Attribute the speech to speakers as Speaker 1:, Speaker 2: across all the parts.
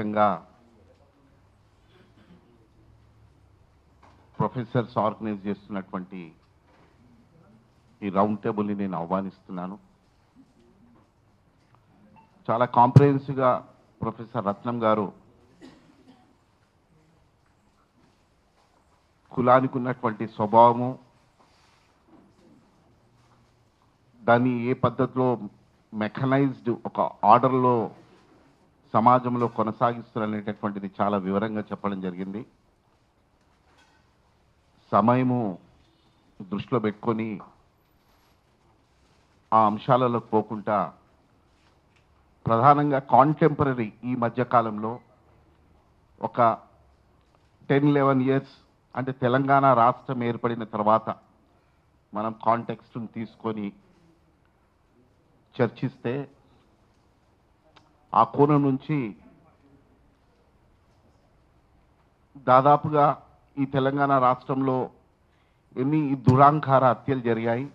Speaker 1: ప్రత్యేకంగా professors organise చేస్తున్నటువంటి ఈ రౌండ్ టేబుల్ని నేను ఆహ్వానిస్తున్నాను. చాలా కాంప్రహెన్సివ్గా ప్రొఫెసర్ రత్నం గారు కులానికి ఉన్నటువంటి స్వభావము దాన్ని ఏ పద్ధతిలో మెకనైజ్డ్ ఒక ఆర్డర్లో సమాజంలో కొనసాగిస్తున్నారనేటటువంటిది చాలా వివరంగా చెప్పడం జరిగింది. సమయము దృష్టిలో పెట్టుకొని ఆ అంశాలలో పోకుండా ప్రధానంగా కాంటెంపరీ ఈ మధ్యకాలంలో ఒక టెన్ లెవెన్ ఇయర్స్ అంటే తెలంగాణ రాష్ట్రం ఏర్పడిన తర్వాత మనం కాంటెక్స్ట్ని తీసుకొని చర్చిస్తే ఆ కోణం నుంచి దాదాపుగా ఈ తెలంగాణ రాష్ట్రంలో ఎన్ని దురాంకార హత్యలు జరిగాయి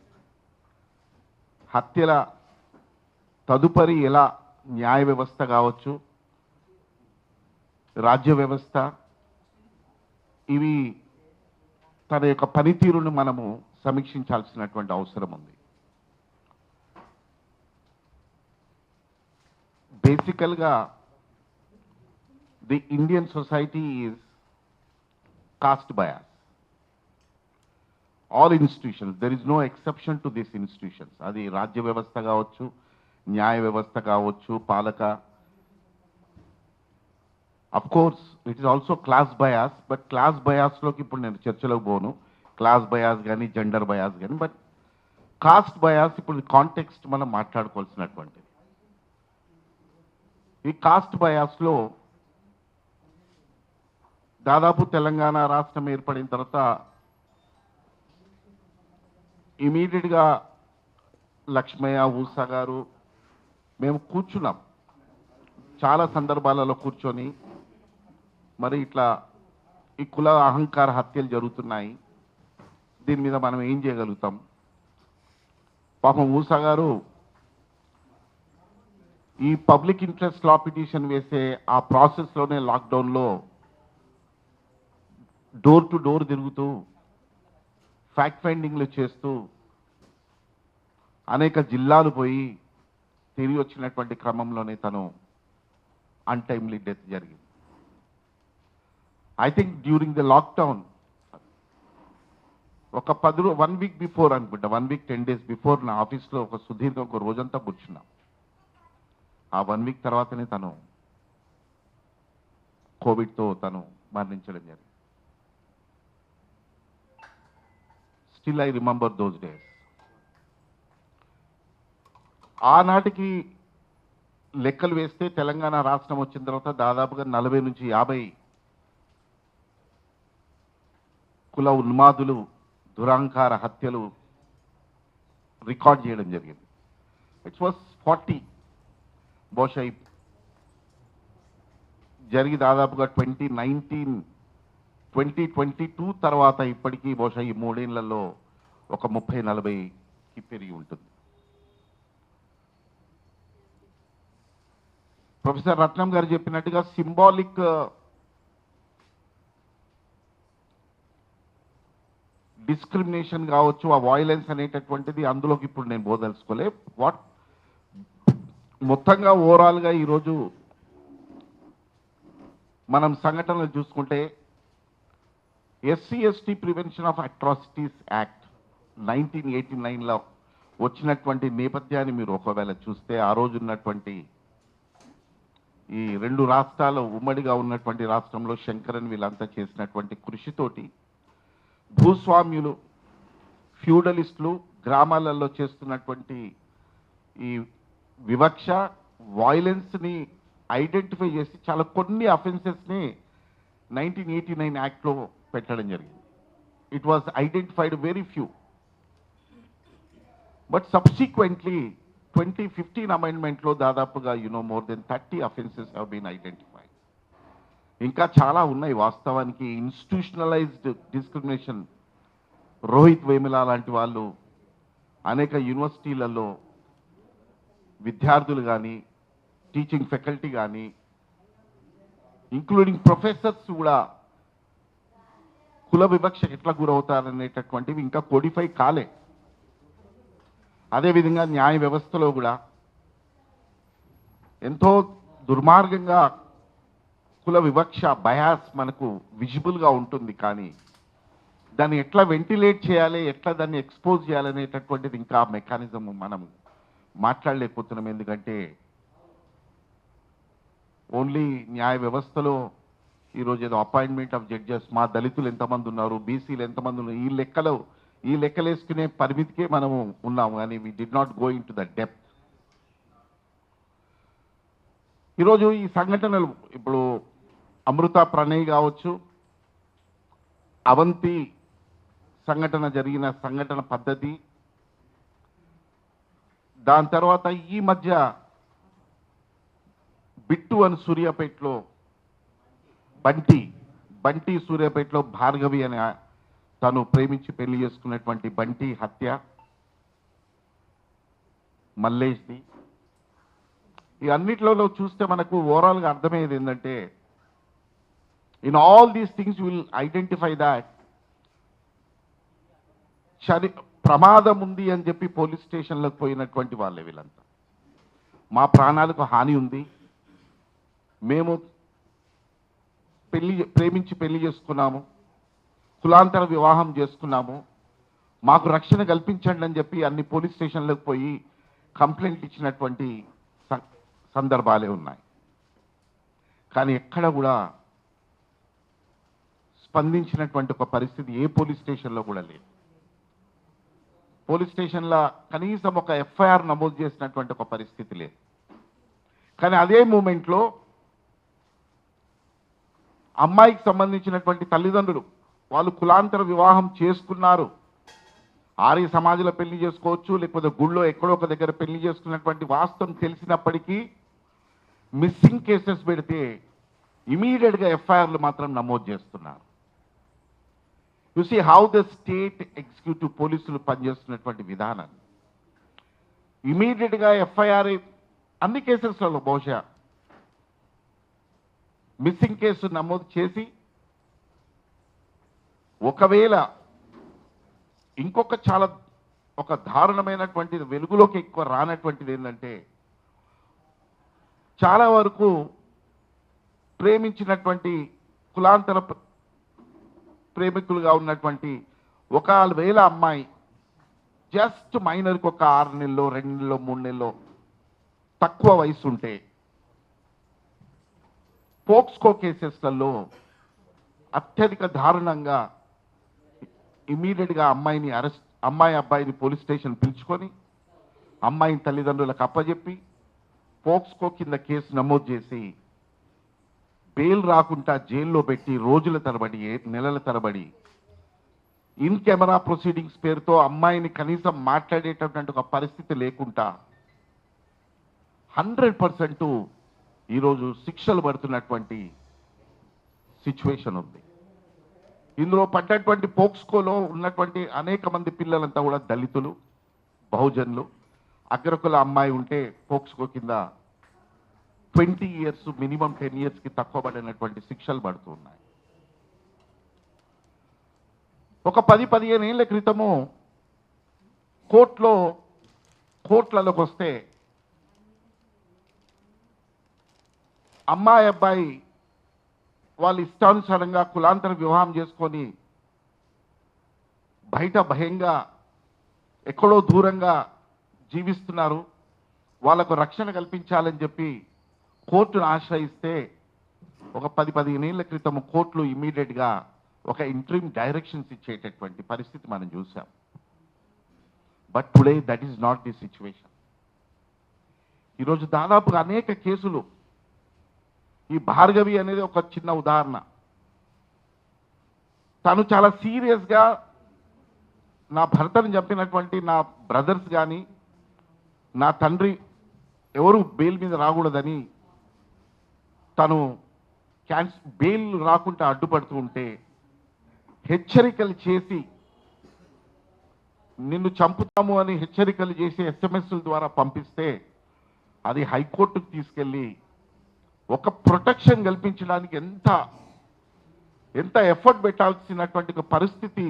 Speaker 1: హత్యల తదుపరి ఎలా న్యాయ వ్యవస్థ కావచ్చు రాజ్య వ్యవస్థ ఇవి తన యొక్క పనితీరును మనము సమీక్షించాల్సినటువంటి అవసరం ఉంది. బేసికల్గా the Indian society is caste bias all institutions there is no exception to this institutions అది రాజ్య వ్యవస్థ కావచ్చు న్యాయ వ్యవస్థ కావచ్చు పాలక. Of course it is also class bias but class బయాస్లోకి ఇప్పుడు నేను చర్చలోకి పోను. క్లాస్ బయాస్ కానీ జెండర్ బయాస్ కానీ బట్ కాస్ట్ బయాస్ ఇప్పుడు కాంటెక్స్ట్ మనం మాట్లాడుకోవాల్సినటువంటిది. ఈ కాస్ట్ బయాస్లో దాదాపు తెలంగాణ రాష్ట్రం ఏర్పడిన తర్వాత ఇమీడియట్గా లక్ష్మయ్య ఊసా గారు మేము కూర్చున్నాం. చాలా సందర్భాలలో కూర్చొని మరి ఇట్లా ఈ కుల అహంకార హత్యలు జరుగుతున్నాయి. దీని మీద మనం ఏం చేయగలుగుతాం? పాపం ఊసా గారు ఈ పబ్లిక్ ఇంట్రెస్ట్ లా పిటిషన్ వేసే ఆ ప్రాసెస్లోనే లాక్డౌన్లో డోర్ టు డోర్ తిరుగుతూ ఫ్యాక్ట్ ఫైండింగ్లు చేస్తూ అనేక జిల్లాలు పోయి తిరిగి వచ్చినటువంటి క్రమంలోనే తను అన్టైమ్లీ డెత్ జరిగింది. I think during the lockdown ఒక పది వన్ వీక్ బిఫోర్ అనుకుంటా one week ten days before నా ఆఫీస్లో ఒక సుదీర్ఘ ఒక రోజంతా కూర్చున్నాం. ఆ వన్ వీక్ తర్వాతనే తను కోవిడ్తో తను మరణించడం జరిగింది. Still I remember those days ఆనాటికి లెక్కలు వేస్తే తెలంగాణ రాష్ట్రం వచ్చిన తర్వాత దాదాపుగా నలభై నుంచి యాభై కుల ఉన్మాదులు దురాంకార హత్యలు రికార్డ్ చేయడం జరిగింది. ఇట్స్ వాస్ ఫార్టీ బహుశా జరిగి దాదాపుగా twenty nineteen twenty twenty two తర్వాత ఇప్పటికీ బహుశా ఈ మూడేళ్ళలో ఒక ముప్పై నలభైకి పెరిగి ఉంటుంది. ప్రొఫెసర్ రత్నం గారు చెప్పినట్టుగా సింబాలిక్ డిస్క్రిమినేషన్ కావచ్చు ఆ వాయిలెన్స్ అనేటటువంటిది అందులోకి ఇప్పుడు నేను బోదలుచుకోలే వాట్ మొత్తంగా ఓవరాల్గా ఈరోజు మనం సంఘటనలు చూసుకుంటే SC ST prevention of atrocities act nineteen eighty నైన్లో వచ్చినటువంటి నేపథ్యాన్ని మీరు ఒకవేళ చూస్తే ఆ రోజు ఉన్నటువంటి ఈ రెండు రాష్ట్రాలు ఉమ్మడిగా ఉన్నటువంటి రాష్ట్రంలో శంకరన్ వీళ్ళంతా చేసినటువంటి కృషితోటి భూస్వామ్యులు ఫ్యూడలిస్టులు గ్రామాలలో చేస్తున్నటువంటి ఈ వివక్ష వాయిలెన్స్ని ఐడెంటిఫై చేసి చాలా కొన్ని అఫెన్సెస్ని నైన్టీన్ ఎయిటీ నైన్ యాక్ట్లో పెట్టడం జరిగింది. It was identified very few but subsequently twenty fifteen అమెండ్మెంట్లో దాదాపుగా you know more than thirty offences have been identified ఇంకా చాలా ఉన్నాయి. వాస్తవానికి ఇన్స్టిట్యూషనలైజ్డ్ డిస్క్రిమినేషన్ రోహిత్ వేమిలా లాంటి వాళ్ళు అనేక యూనివర్సిటీలలో విద్యార్థులు కానీ టీచింగ్ ఫ్యాకల్టీ కానీ ఇంక్లూడింగ్ ప్రొఫెసర్స్ కూడా కుల వివక్ష ఎట్లా గురవుతారనేటటువంటివి ఇంకా కోడిఫై కాలే. అదేవిధంగా న్యాయ వ్యవస్థలో కూడా ఎంతో దుర్మార్గంగా కుల వివక్ష బయాస్ మనకు విజిబుల్గా ఉంటుంది కానీ దాన్ని ఎట్లా వెంటిలేట్ చేయాలి ఎట్లా దాన్ని ఎక్స్పోజ్ చేయాలనేటటువంటిది ఇంకా మెకానిజం మనం మాట్లాడలేకపోతున్నాం ఎందుకంటే ఓన్లీ న్యాయ వ్యవస్థలో ఈరోజు ఏదో అపాయింట్మెంట్ ఆఫ్ జడ్జెస్ మా దళితులు ఎంతమంది ఉన్నారు బీసీలు ఎంతమంది ఉన్నారు ఈ లెక్కలో ఈ లెక్కలేసుకునే పరిమితికే మనము ఉన్నాము కానీ we did not going to the depth ఈరోజు ఈ సంఘటనలు ఇప్పుడు అమృత ప్రణయ్ కావచ్చు అవంతి సంఘటన జరిగిన సంఘటన పద్ధతి దాని తర్వాత ఈ మధ్య బిట్టు అని సూర్యాపేటలో బంటి బంటి సూర్యాపేటలో భార్గవి అని తను ప్రేమించి పెళ్ళి చేసుకున్నటువంటి బంటి హత్య మల్లేష్ది. ఈ అన్నిట్లలో చూస్తే మనకు ఓవరాల్గా అర్థమయ్యేది ఏంటంటే in all these things will identify that చరి ప్రమాదం ఉంది అని చెప్పి పోలీస్ స్టేషన్లకు పోయినటువంటి వాళ్ళే వీళ్ళంతా. మా ప్రాణాలకు హాని ఉంది. మేము పెళ్ళి ప్రేమించి పెళ్ళి చేసుకున్నాము. కులాంతర వివాహం చేసుకున్నాము. మాకు రక్షణ కల్పించండి అని చెప్పి అన్ని పోలీస్ స్టేషన్లకు పోయి కంప్లైంట్ ఇచ్చినటువంటి సందర్భాలే ఉన్నాయి. కానీ ఎక్కడ కూడా స్పందించినటువంటి ఒక పరిస్థితి ఏ పోలీస్ స్టేషన్లో కూడా లేదు. పోలీస్ స్టేషన్లో కనీసం ఒక ఎఫ్ఐఆర్ నమోదు చేసినటువంటి ఒక పరిస్థితి లేదు. కానీ అదే మూమెంట్లో అమ్మాయికి సంబంధించినటువంటి తల్లిదండ్రులు వాళ్ళు కులాంతర వివాహం చేసుకున్నారు. ఆర్య సమాజంలో పెళ్ళి చేసుకోవచ్చు లేకపోతే గుళ్ళో ఎక్కడో ఒక దగ్గర పెళ్ళి చేసుకున్నటువంటి వాస్తవం తెలిసినప్పటికీ మిస్సింగ్ కేసెస్ పెడితే ఇమీడియట్గా ఎఫ్ఐఆర్లు మాత్రం నమోదు చేస్తున్నారు. You see how the state executive పోలీసులు పనిచేస్తున్నటువంటి విధానాన్ని. ఇమీడియట్గా ఎఫ్ఐఆర్ అన్ని కేసెస్లలో బహుశా మిస్సింగ్ కేసు నమోదు చేసి ఒకవేళ ఇంకొక చాలా ఒక దారుణమైనటువంటిది వెలుగులోకి ఎక్కువ రానటువంటిది ఏంటంటే చాలా వరకు ప్రేమించినటువంటి కులాంతర ప్రేమికులుగా ఉన్నటువంటి ఒక వేల అమ్మాయి జస్ట్ మైనర్కి ఒక ఆరు నెలలో రెండు నెలలో మూడు నెలలో తక్కువ వయసు ఉంటే పోక్స్కో కేసెస్లలో అత్యధిక దారుణంగా ఇమీడియట్గా అమ్మాయిని అరెస్ట్ అమ్మాయి అబ్బాయిని పోలీస్ స్టేషన్ పిలుచుకొని అమ్మాయిని తల్లిదండ్రులకు అప్పజెప్పి పోక్స్కో కింద కేసు నమోదు చేసి బెయిల్ రాకుండా జైల్లో పెట్టి రోజుల తరబడి ఏ- నెలల తరబడి ఇన్ కెమెరా ప్రొసీడింగ్స్ పేరుతో అమ్మాయిని కనీసం మాట్లాడేటటువంటి ఒక పరిస్థితి లేకుండా హండ్రెడ్ పర్సెంట్ ఈరోజు శిక్షలు పడుతున్నటువంటి సిచ్యువేషన్ ఉంది. ఇందులో పడ్డటువంటి పోక్స్కోలో ఉన్నటువంటి అనేక మంది పిల్లలంతా కూడా దళితులు బహుజనులు. అగ్రకుల అమ్మాయి ఉంటే పోక్స్కో కింద ట్వంటీ ఇయర్స్ మినిమం టెన్ ఇయర్స్కి తక్కువ పడినటువంటి శిక్షలు పడుతున్నాయి. ఒక పది పదిహేను ఏళ్ళ క్రితము కోర్టులో కోర్టులలోకి వస్తే అమ్మాయి అబ్బాయి వాళ్ళు ఇష్టానుసారంగా కులాంతర వివాహం చేసుకొని బయట భయంగా ఎక్కడో దూరంగా జీవిస్తున్నారు. వాళ్ళకు రక్షణ కల్పించాలని చెప్పి కోర్టును ఆశ్రయిస్తే ఒక పది పదిహేనేళ్ళ క్రితం కోర్టులు ఇమీడియట్గా ఒక ఇంట్రీమ్ డైరెక్షన్స్ ఇచ్చేటటువంటి పరిస్థితి మనం చూసాం but today that is not the situation. ఈరోజు దాదాపుగా అనేక కేసులు ఈ భార్గవి అనేది ఒక చిన్న ఉదాహరణ. తను చాలా సీరియస్గా నా భర్తను చంపినటువంటి నా బ్రదర్స్ కానీ నా తండ్రి ఎవరు బెయిల్ మీద రాకూడదని తను క్యాన్స్ బెయిల్ రాకుండా అడ్డుపడుతూ ఉంటే హెచ్చరికలు చేసి నిన్ను చంపుతాము అని హెచ్చరికలు చేసి ఎస్ఎంఎస్ల ద్వారా పంపిస్తే అది హైకోర్టుకు తీసుకెళ్ళి ఒక ప్రొటెక్షన్ కల్పించడానికి ఎంత ఎంత ఎఫర్ట్ పెట్టాల్సినటువంటి పరిస్థితి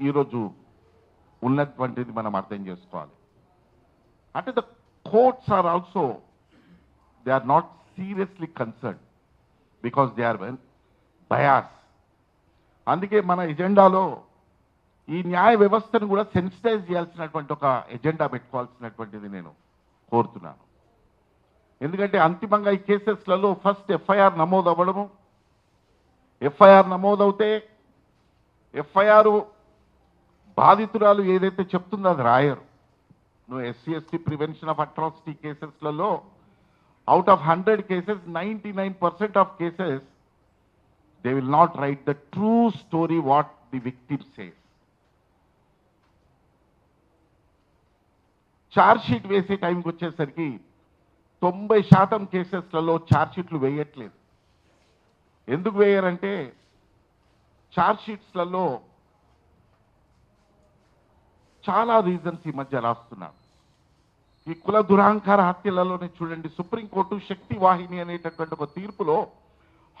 Speaker 1: ఈరోజు ఉన్నటువంటిది మనం అర్థం చేసుకోవాలి. అంటే the courts are also they are not seriously concern because they are bias అందుకే మన ఎజెండాలో ఈ న్యాయ వ్యవస్థను కూడా సెన్సిటైజ్ చేయాల్సినటువంటి ఒక ఎజెండా పెట్టుకోవాల్సినటువంటిది నేను కోరుతున్నాను. ఎందుకంటే అంతిమంగా ఈ కేసెస్లలో ఫస్ట్ ఎఫ్ఐఆర్ నమోదు అవ్వడము ఎఫ్ఐఆర్ నమోదవుతే ఎఫ్ఐఆర్ బాధితురాలు ఏదైతే చెప్తుందో అది రాయరు. నువ్వు SC ST prevention of atrocity కేసెస్లలో out of hundred cases ninety nine percent of cases they will not write the true story what the victim says sheet వేసే టైంకి వచ్చేసరికి తొంభై శాతం కేసెస్లలో ఛార్జ్ షీట్లు వేయట్లేదు. ఎందుకు వేయరంటే ఛార్జ్ షీట్స్లలో చాలా రీజన్స్ ఈ మధ్య రాస్తున్నారు ఈ కుల దురాంకార హత్యలలోనే చూడండి సుప్రీంకోర్టు శక్తి వాహిని అనేటటువంటి ఒక తీర్పులో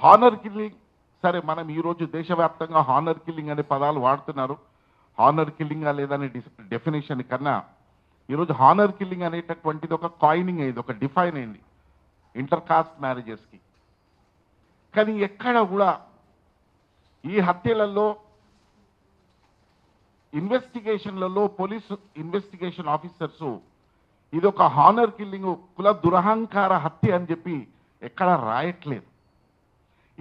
Speaker 1: హానర్ కిల్లింగ్ సరే మనం ఈరోజు దేశవ్యాప్తంగా హానర్ కిల్లింగ్ అనే పదాలు వాడుతున్నారు. హానర్ కిల్లింగ్ లేదనే డెఫినేషన్ కన్నా ఈరోజు హానర్ కిల్లింగ్ అనేటటువంటిది ఒక కాయినింగ్ అయింది ఒక డిఫైన్ అయింది ఇంటర్ కాస్ట్ మ్యారేజెస్కి కానీ ఎక్కడ కూడా ఈ హత్యలలో ఇన్వెస్టిగేషన్లలో పోలీసు ఇన్వెస్టిగేషన్ ఆఫీసర్స్ ఇది ఒక హానర్ కిల్లింగ్ కుల దురహంకార హత్య అని చెప్పి ఎక్కడ రాయట్లేదు.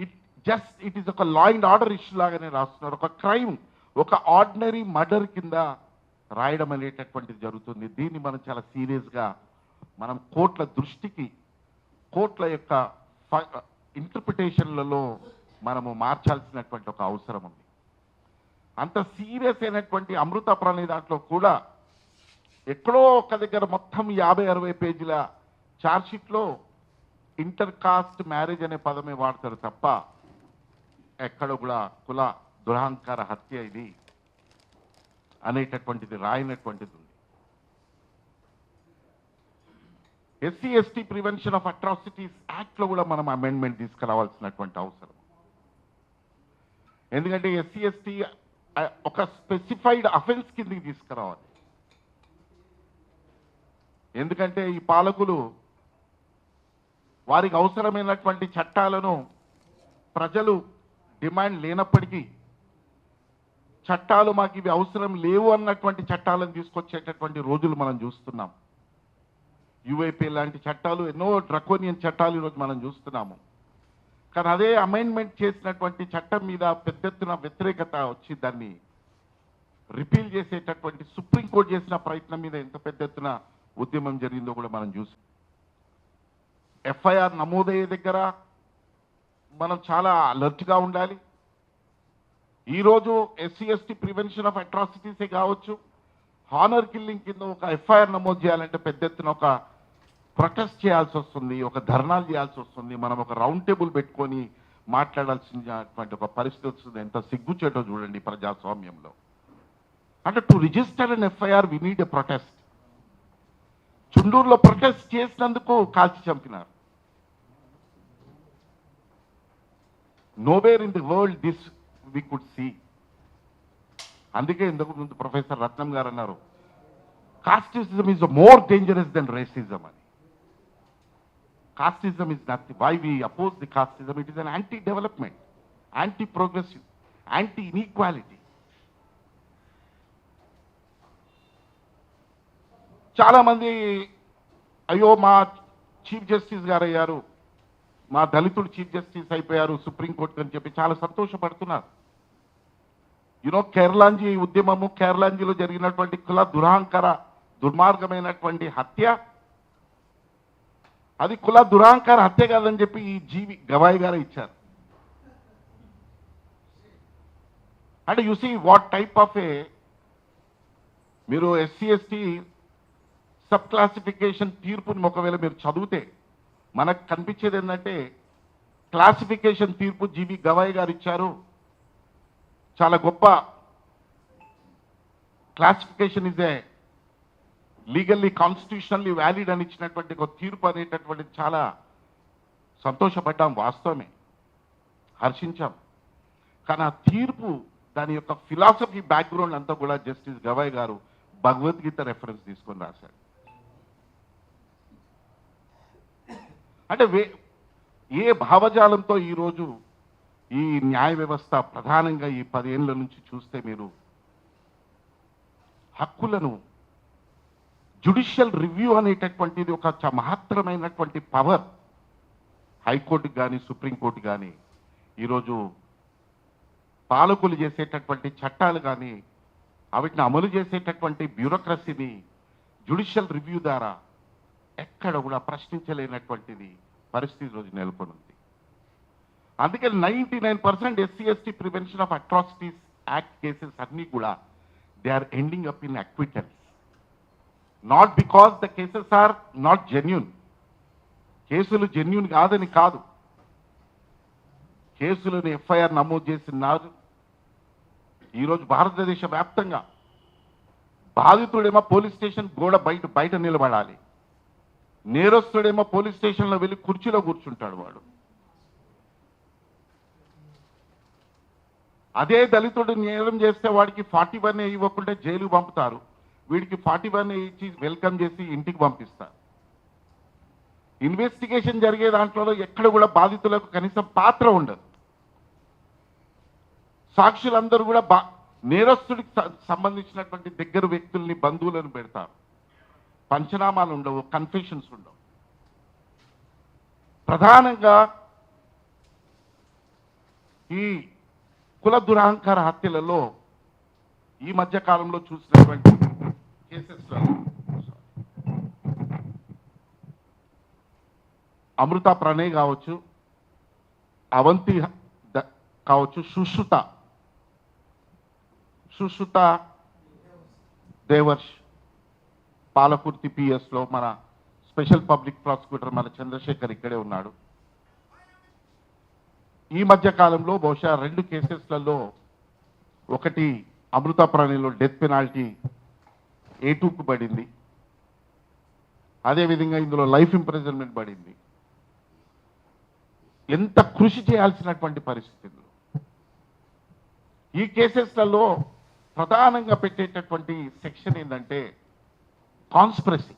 Speaker 1: ఇట్ జస్ట్ ఇట్ ఈస్ ఒక లా అండ్ ఆర్డర్ ఇష్యూ లాగానే రాస్తున్నారు. ఒక క్రైమ్ ఒక ఆర్డినరీ మర్డర్ కింద రాయడం అనేటటువంటిది జరుగుతుంది. దీన్ని మనం చాలా సీరియస్గా మనం కోర్టుల దృష్టికి కోర్టుల యొక్క ఇంటర్ప్రిటేషన్లలో మనము మార్చాల్సినటువంటి ఒక అవసరం ఉంది. అంత సీరియస్ అయినటువంటి అమృత ప్రాణి దాంట్లో కూడా ఎక్కడో ఒక దగ్గర మొత్తం యాభై అరవై పేజీల చార్జ్షీట్లో ఇంటర్ కాస్ట్ మ్యారేజ్ అనే పదమే వాడతారు తప్ప ఎక్కడ కూడా కుల దురహంకార హత్య ఇది అనేటటువంటిది రాయనటువంటిది ఉంది. SC ST prevention of atrocities యాక్ట్లో కూడా మనం అమెండ్మెంట్ తీసుకురావాల్సినటువంటి అవసరం. ఎందుకంటే ఎస్సీ ఎస్టీ ఒక స్పెసిఫైడ్ అఫెన్స్ కిందకి తీసుకురావాలి. ఎందుకంటే ఈ పాలకులు వారికి అవసరమైనటువంటి చట్టాలను ప్రజలు డిమాండ్ లేనప్పటికీ చట్టాలు మాకు ఇవి అవసరం లేవు అన్నటువంటి చట్టాలను తీసుకొచ్చేటటువంటి రోజులు మనం చూస్తున్నాం. యుఏపీ లాంటి చట్టాలు ఎన్నో డ్రకోనియన్ చట్టాలు ఈరోజు మనం చూస్తున్నాము. కానీ అదే అమైన్మెంట్ చేసినటువంటి చట్టం మీద పెద్ద ఎత్తున వ్యతిరేకత వచ్చి దాన్ని రిపీల్ చేసేటటువంటి సుప్రీంకోర్టు చేసిన ప్రయత్నం మీద ఎంత పెద్ద ఎత్తున ఉద్యమం జరిగిందో కూడా మనం చూసి. ఎఫ్ఐఆర్ నమోదయ్యే దగ్గర మనం చాలా అలర్ట్గా ఉండాలి. ఈరోజు ఎస్సీ ఎస్టీ ప్రివెన్షన్ ఆఫ్ అట్రాసిటీసే కావచ్చు. హానర్ కిల్లింగ్ కింద ఒక ఎఫ్ఐఆర్ నమోదు చేయాలంటే పెద్ద ఎత్తున ఒక ప్రొటెస్ట్ చేయాల్సి వస్తుంది ఒక ధర్నాలు చేయాల్సి వస్తుంది. మనం ఒక రౌండ్ టేబుల్ పెట్టుకొని మాట్లాడాల్సినటువంటి ఒక పరిస్థితి వస్తుంది. ఎంత సిగ్గుచేటో చూడండి ప్రజాస్వామ్యంలో. అంటే to register an FIR we need a protest చుండూరులో protest చేసినందుకు కాల్చి చంపినారు. Nowhere in the world this we could see అందుకే ఇంతకు ముందు ప్రొఫెసర్ రత్నం గారు అన్నారు casteism is more dangerous than racism అని. Casteism is nothing why we oppose the casteism it is an anti development anti progressive anti inequality చాలా మంది అయ్యో మా chief justice గారు అయ్యారు మా దళితుడు చీఫ్ జస్టిస్ అయిపోయారు సుప్రీంకోర్టు అని చెప్పి చాలా సంతోషపడుతున్నారు. యునో కేరళాంజీ ఉద్యమము కేరళాంజీలో జరిగినటువంటి కుల దురాంకర దుర్మార్గమైనటువంటి హత్య? అది కుల దురాంకర హత్య కాదని చెప్పి ఈ జీవి గవాయి గారు ఇచ్చారు. అంటే you see what type of a మీరు ఎస్సీ ఎస్టీ సబ్ క్లాసిఫికేషన్ తీర్పుని ఒకవేళ మీరు చదివితే మనకు కనిపించేది ఏంటంటే క్లాసిఫికేషన్ తీర్పు జీవి గవాయి గారు ఇచ్చారు. చాలా గొప్ప classification is a legally constitutionally valid అని ఇచ్చినటువంటి ఒక తీర్పు అనేటటువంటి చాలా సంతోషపడ్డాం వాస్తవమే. హర్షించాం. కానీ ఆ తీర్పు దాని యొక్క ఫిలాసఫీ బ్యాక్గ్రౌండ్ అంతా కూడా జస్టిస్ గవాయ్ గారు భగవద్గీత రెఫరెన్స్ తీసుకొని రాశాడు అంటే వే ఏ భావజాలంతో ఈరోజు ఈ న్యాయ వ్యవస్థ ప్రధానంగా ఈ పదేళ్ళ నుంచి చూస్తే మీరు హక్కులను జుడిషియల్ రివ్యూ అనేటటువంటిది ఒక మహత్తరమైనటువంటి పవర్ హైకోర్టు కానీ సుప్రీంకోర్టు కానీ ఈరోజు పాలకులు చేసేటటువంటి చట్టాలు కానీ వాటిని అమలు చేసేటటువంటి బ్యూరోక్రసీని జుడిషియల్ రివ్యూ ద్వారా ఎక్కడ కూడా ప్రశ్నించలేనటువంటిది పరిస్థితి రోజు నెలకొని ఉంది అందుకే ninety nine percent SC ST prevention of atrocities act cases అన్నీ కూడా they are ending up in acquittals not because the cases are not genuine కేసులు జెన్యున్ కాదని కాదు. కేసులను ఎఫ్ఐఆర్ నమోదు చేసినారు ఈరోజు భారతదేశ వ్యాప్తంగా బాధితుడేమో పోలీస్ స్టేషన్ గోడ బయట బయట నిలబడాలి. నేరస్తుడేమో పోలీస్ స్టేషన్లో వెళ్ళి కుర్చీలో కూర్చుంటాడు వాడు. అదే దళితుడు నేరం చేస్తే వాడికి ఫార్టీ వన్ ఇవ్వకుంటే జైలు పంపుతారు. వీడికి ఫార్టీ వన్ ఇచ్చి వెల్కమ్ చేసి ఇంటికి పంపిస్తారు. ఇన్వెస్టిగేషన్ జరిగే దాంట్లో ఎక్కడ కూడా బాధితులకు కనీసం పాత్ర ఉండదు. సాక్షులందరూ కూడా బా నేరస్తుడికి సంబంధించినటువంటి దగ్గర వ్యక్తుల్ని బంధువులను పెడతారు. పంచనామాలు ఉండవు కన్ఫెషన్స్ ఉండవు. ప్రధానంగా ఈ కుల దురహంకార హత్యలలో ఈ మధ్య కాలంలో చూసినటువంటి కేసెస్లలో అమృత ప్రణయ్ కావచ్చు అవంతి కావచ్చు సుశ్రుత. సుశ్రుత దేవర్ష్. పాలకుర్తి పిఎస్లో మన స్పెషల్ పబ్లిక్ ప్రాసిక్యూటర్ మన చంద్రశేఖర్ ఇక్కడే ఉన్నాడు. ఈ మధ్య కాలంలో బహుశా రెండు కేసెస్లలో ఒకటి అమృత ప్రాణిలో డెత్ పెనాల్టీ ఏటూపు పడింది. అదేవిధంగా ఇందులో లైఫ్ ఇంప్రెజన్మెంట్ పడింది. ఎంత కృషి చేయాల్సినటువంటి పరిస్థితులు ఈ కేసెస్లలో ప్రధానంగా పెట్టేటటువంటి సెక్షన్ ఏంటంటే కాన్స్పిరసీ.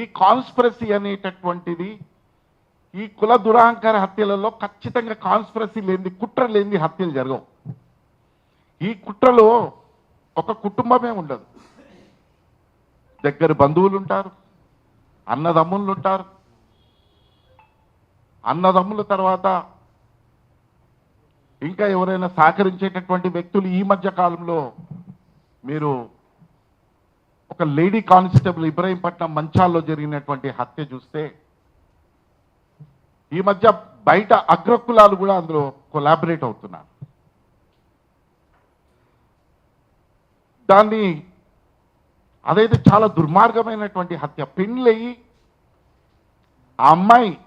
Speaker 1: ఈ కాన్స్పిరసీ అనేటటువంటిది ఈ కుల దురాంకార హత్యలలో ఖచ్చితంగా కాన్స్పిరసీ లేని కుట్ర లేని హత్యలు జరగవు. ఈ కుట్రలో ఒక కుటుంబమే ఉండదు. దగ్గర బంధువులు ఉంటారు అన్నదమ్ములు ఉంటారు అన్నదమ్ముల తర్వాత ఇంకా ఎవరైనా సహకరించేటటువంటి వ్యక్తులు ఈ మధ్య కాలంలో మీరు ఒక లేడీ కానిస్టేబుల్ ఇబ్రహీంపట్నం మంచాల్లో జరిగినటువంటి హత్య చూస్తే ఈ మధ్య బయట అగ్రకులాలు కూడా అందులో కొలాబరేట్ అవుతున్నారు. దాన్ని అదైతే చాలా దుర్మార్గమైనటువంటి హత్య. పెళ్ళయి ఆ అమ్మాయి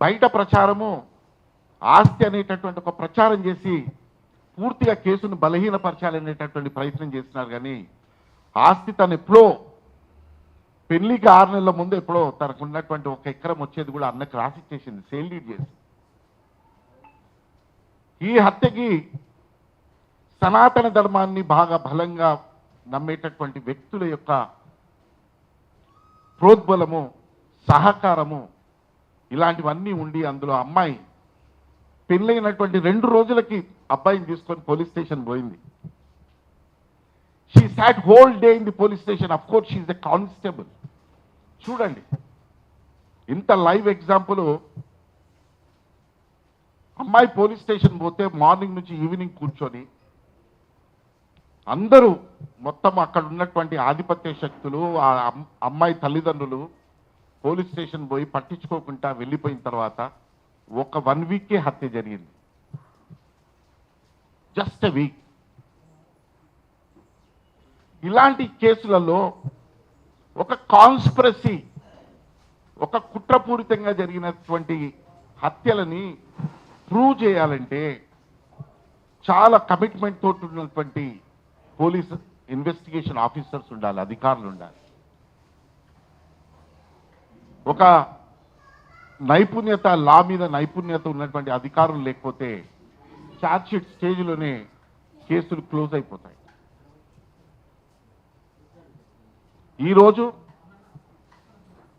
Speaker 1: బయట ప్రచారము ఆస్తి అనేటటువంటి ఒక ప్రచారం చేసి పూర్తిగా కేసును బలహీనపరచాలనేటటువంటి ప్రయత్నం చేస్తున్నారు. కానీ ఆస్తి తను ఎప్పుడో పెళ్ళికి ఆరు నెలల ముందు ఎప్పుడో తనకు ఉన్నటువంటి ఒక ఎకరం వచ్చేది కూడా అన్నకి రాసిచ్చేసింది సేల్ డీడ్ చేసి. ఈ హత్యకి సనాతన ధర్మాన్ని బాగా బలంగా నమ్మేటటువంటి వ్యక్తుల యొక్క ప్రోద్బలము సహకారము ఇలాంటివన్నీ ఉండి అందులో అమ్మాయి పెళ్ళైనటువంటి రెండు రోజులకి అబ్బాయిని తీసుకొని పోలీస్ స్టేషన్ పోయింది. She sat whole day in the police station of course she the constable చూడండి. ఇంత లైవ్ ఎగ్జాంపుల్ అమ్మాయి పోలీస్ స్టేషన్ పోతే మార్నింగ్ నుంచి ఈవినింగ్ కూర్చొని అందరూ మొత్తం అక్కడ ఉన్నటువంటి ఆధిపత్య శక్తులు ఆ అమ్మాయి తల్లిదండ్రులు పోలీస్ స్టేషన్ పోయి పట్టించుకోకుండా వెళ్ళిపోయిన తర్వాత ఒక వన్ వీకే హత్య జరిగింది. జస్ట్ ఎ వీక్ ఇలాంటి కేసులలో ఒక కాన్స్పరసీ ఒక కుట్రపూరితంగా జరిగినటువంటి హత్యలని ప్రూవ్ చేయాలంటే చాలా కమిట్మెంట్ తోటి ఉన్నటువంటి పోలీస్ ఇన్వెస్టిగేషన్ ఆఫీసర్స్ ఉండాలి అధికారులు ఉండాలి. ఒక నైపుణ్యత లా మీద నైపుణ్యత ఉన్నటువంటి అధికారులు లేకపోతే ఛార్జ్షీట్ స్టేజ్లోనే కేసులు క్లోజ్ అయిపోతాయి. ఈరోజు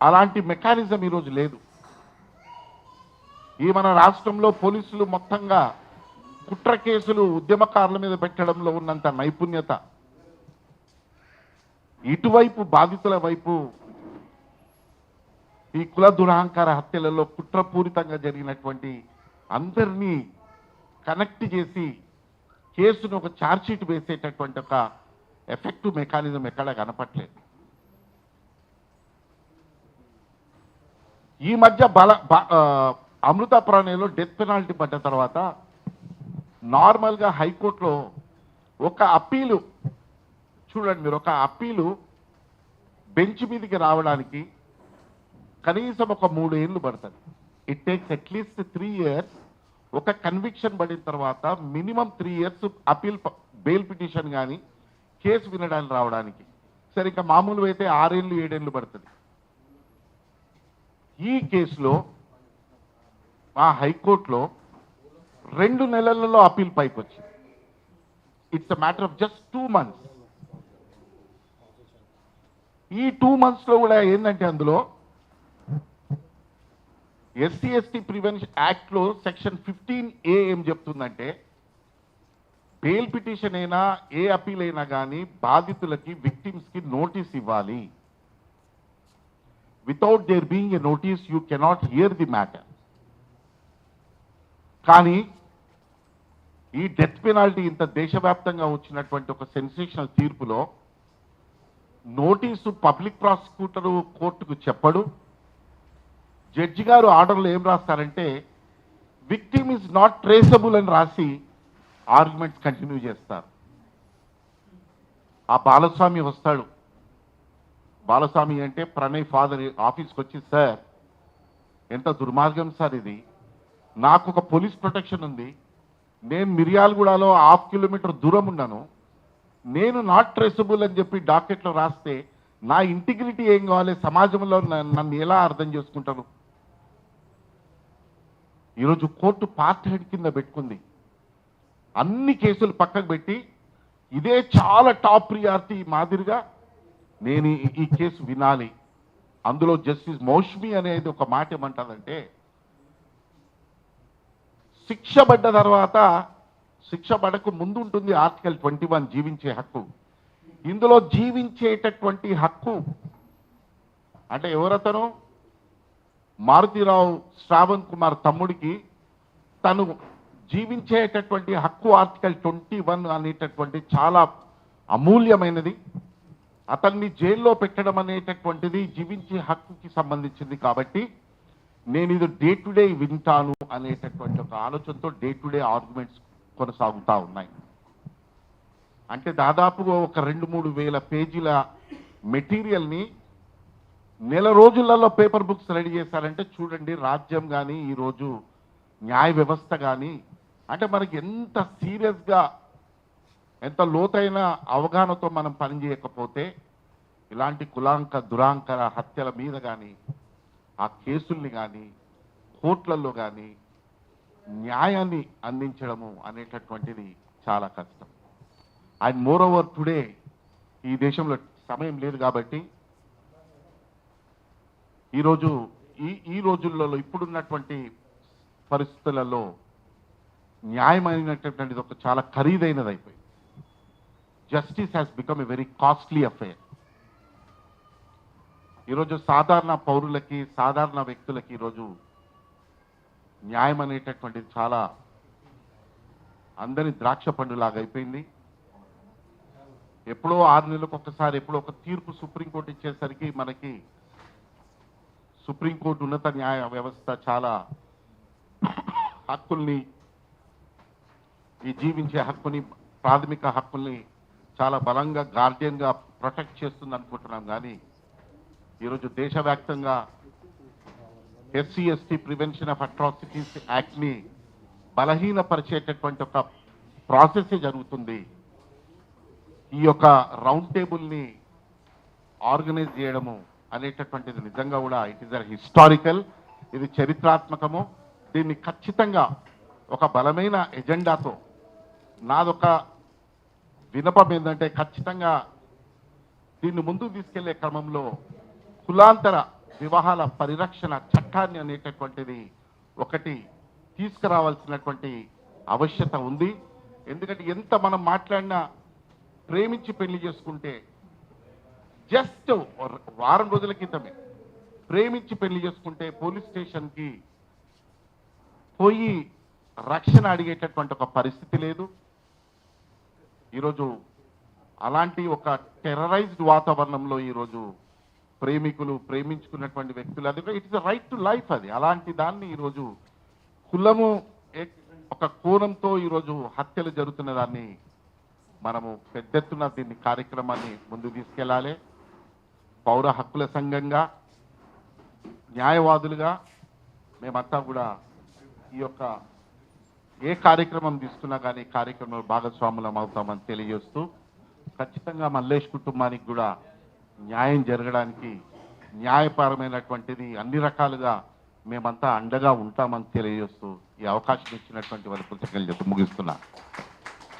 Speaker 1: అలాంటి మెకానిజం ఈరోజు లేదు. ఈ మన రాష్ట్రంలో పోలీసులు మొత్తంగా కుట్ర కేసులు ఉద్యమకారుల మీద పెట్టడంలో ఉన్నంత నైపుణ్యత ఇటువైపు బాధితుల వైపు ఈ కుల దురహంకార హత్యలలో కుట్రపూరితంగా జరిగినటువంటి అందరినీ కనెక్ట్ చేసి కేసును ఒక ఛార్జ్షీట్ వేసేటటువంటి ఒక ఎఫెక్టివ్ మెకానిజం ఎక్కడ కనపట్లేదు ఈ మధ్య బల బ- అమృత ప్రాణేలో డెత్ పెనాల్టీ పడ్డ తర్వాత నార్మల్గా హైకోర్టులో ఒక అప్పీలు చూడండి మీరు ఒక అప్పీలు బెంచ్ మీదకి రావడానికి కనీసం ఒక మూడు ఏళ్ళు పడుతుంది. It takes at least three years ఒక కన్విక్షన్ పడిన తర్వాత minimum three years appeal bail petition కానీ కేసు వినడానికి రావడానికి. సరే ఇంకా మామూలు అయితే ఆరేళ్ళు ఏడేళ్ళు పడుతుంది. ఈ కేసులో మా హైకోర్టులో రెండు నెలలలో అప్పీల్ పైకి వచ్చింది it's a matter of just two months ఈ టూ మంత్స్లో కూడా ఏంటంటే అందులో ఎస్సీ ఎస్టీ ప్రివెన్షన్ యాక్ట్లో సెక్షన్ ఫిఫ్టీన్ ఏ ఏం చెప్తుందంటే బెయిల్ పిటిషన్ అయినా ఏ అప్పీల్ అయినా కానీ బాధితులకి విక్టిమ్స్కి నోటీస్ ఇవ్వాలి. Without there being a notice you cannot hear the matter కానీ ఈ డెత్ పెనాల్టీ ఇంత దేశవ్యాప్తంగా వచ్చినటువంటి ఒక సెన్సేషనల్ తీర్పులో నోటీసు పబ్లిక్ ప్రాసిక్యూటరు కోర్టుకు చెప్పడు. జడ్జి గారు ఆర్డర్లు ఏం రాస్తారంటే విక్టిమ్ ఇస్ నాట్ ట్రేసబుల్ అని రాసి ఆర్గ్యుమెంట్స్ కంటిన్యూ చేస్తారు. ఆ బాలస్వామి వస్తాడు. బాలస్వామి అంటే ప్రణయ్ ఫాదర్ ఆఫీస్కి వచ్చి సార్ ఎంత దుర్మార్గం సార్ ఇది. నాకు ఒక పోలీస్ ప్రొటెక్షన్ ఉంది. నేను మిర్యాలగూడలో హాఫ్ కిలోమీటర్ దూరం ఉన్నాను. నేను నాట్ ట్రేసబుల్ అని చెప్పి డాకెట్లో రాస్తే నా ఇంటిగ్రిటీ ఏం కావాలి? సమాజంలో నన్ను ఎలా అర్థం చేసుకుంటాను? ఈరోజు కోర్టు పార్ట్ హెడ్ కింద పెట్టుకుంది. అన్ని కేసులు పక్కకు పెట్టి ఇదే చాలా టాప్ ప్రియారిటీ మాదిరిగా నేను ఈ- కేసు వినాలి. అందులో జస్టిస్ మౌష్మి అనేది ఒక మాట ఏమంటుందంటే శిక్ష పడ్డ తర్వాత శిక్ష పడకు ముందు ఉంటుంది ఆర్టికల్ ట్వంటీ వన్ జీవించే హక్కు. ఇందులో జీవించేటటువంటి హక్కు అంటే ఎవరతను? మారుతిరావు శ్రావణ్ కుమార్ తమ్ముడికి తను జీవించేటటువంటి హక్కు ఆర్టికల్ ట్వంటీ వన్ అనేటటువంటి చాలా అమూల్యమైనది. అతన్ని జైల్లో పెట్టడం అనేటటువంటిది జీవించే హక్కుకి సంబంధించింది కాబట్టి నేను ఇది డే టు డే వింటాను అనేటటువంటి ఒక ఆలోచనతో డే టు డే ఆర్గ్యుమెంట్స్ కొనసాగుతూ ఉన్నాయి. అంటే దాదాపుగా ఒక రెండు మూడు వేల పేజీల మెటీరియల్ని నెల రోజులలో పేపర్ బుక్స్ రెడీ చేశారంటే చూడండి రాజ్యం కానీ ఈరోజు న్యాయ వ్యవస్థ కానీ అంటే మనకి ఎంత సీరియస్గా ఎంత లోతైన అవగాహనతో మనం పనిచేయకపోతే ఇలాంటి కులాంక దురాంకర హత్యల మీద కానీ ఆ కేసుల్ని కానీ కోర్టులలో కానీ న్యాయాన్ని అందించడము అనేటటువంటిది చాలా కష్టం. అండ్ మోర్ ఓవర్ టుడే ఈ దేశంలో సమయం లేదు కాబట్టి ఈరోజు ఈ ఈ రోజులలో ఇప్పుడున్నటువంటి పరిస్థితులలో న్యాయమైనటువంటిది ఒక చాలా ఖరీదైనది అయిపోయింది justice has become a very costly affair ఈరోజు సాధారణ పౌరులకి సాధారణ వ్యక్తులకి ఈరోజు న్యాయం అనేటటువంటిది చాలా అందరి ద్రాక్ష పండులాగా అయిపోయింది. ఎప్పుడో ఆరు నెలలకు ఒకసారి ఎప్పుడో ఒక తీర్పు సుప్రీంకోర్టు ఇచ్చేసరికి మనకి సుప్రీంకోర్టు ఉన్నత న్యాయ వ్యవస్థ చాలా హక్కుల్ని ఈ జీవించే హక్కుని ప్రాథమిక హక్కుల్ని చాలా బలంగా గార్డియన్గా ప్రొటెక్ట్ చేస్తుంది అనుకుంటున్నాం కానీ ఈరోజు దేశవ్యాప్తంగా SC ST prevention of atrocities యాక్ట్ని బలహీనపరిచేటటువంటి ఒక ప్రాసెస్ జరుగుతుంది? ఈ యొక్క రౌండ్ టేబుల్ని ఆర్గనైజ్ చేయడము అనేటటువంటిది నిజంగా కూడా ఇట్ ఈస్ అ హిస్టారికల్ ఇది చరిత్రాత్మకము. దీన్ని ఖచ్చితంగా ఒక బలమైన ఎజెండాతో నాదొక వినపం ఏంటంటే ఖచ్చితంగా దీన్ని ముందుకు తీసుకెళ్ళే క్రమంలో కులాంతర వివాహాల పరిరక్షణ చట్టాన్ని అనేటటువంటిది ఒకటి తీసుకురావాల్సినటువంటి ఆవశ్యత ఉంది. ఎందుకంటే ఎంత మనం మాట్లాడినా ప్రేమించి పెళ్ళి చేసుకుంటే జస్ట్ వారం రోజుల క్రితమే ప్రేమించి పెళ్ళి చేసుకుంటే పోలీస్ స్టేషన్కి పోయి రక్షణ అడిగేటటువంటి ఒక పరిస్థితి లేదు. ఈరోజు అలాంటి ఒక టెర్రరైజ్డ్ వాతావరణంలో ఈరోజు ప్రేమికులు ప్రేమించుకున్నటువంటి వ్యక్తులు అది ఇట్స్ రైట్ టు లైఫ్ అది. అలాంటి దాన్ని ఈరోజు కులము ఒక కోణంతో ఈరోజు హత్యలు జరుగుతున్న దాన్ని మనము పెద్ద ఎత్తున దీన్ని కార్యక్రమాన్ని ముందుకు తీసుకెళ్ళాలి పౌర హక్కుల సంఘంగా న్యాయవాదులుగా మేమంతా కూడా ఈ యొక్క ఏ కార్యక్రమం తీసుకున్నా కానీ కార్యక్రమంలో భాగస్వాములం అవుతామని తెలియజేస్తూ ఖచ్చితంగా మల్లేష్ కుటుంబానికి కూడా న్యాయం జరగడానికి న్యాయపరమైనటువంటిది అన్ని రకాలుగా మేమంతా అండగా ఉంటామని తెలియజేస్తూ ఈ అవకాశం ఇచ్చినటువంటి వారి కృతజ్ఞతలు చెప్పి ముగిస్తున్నా.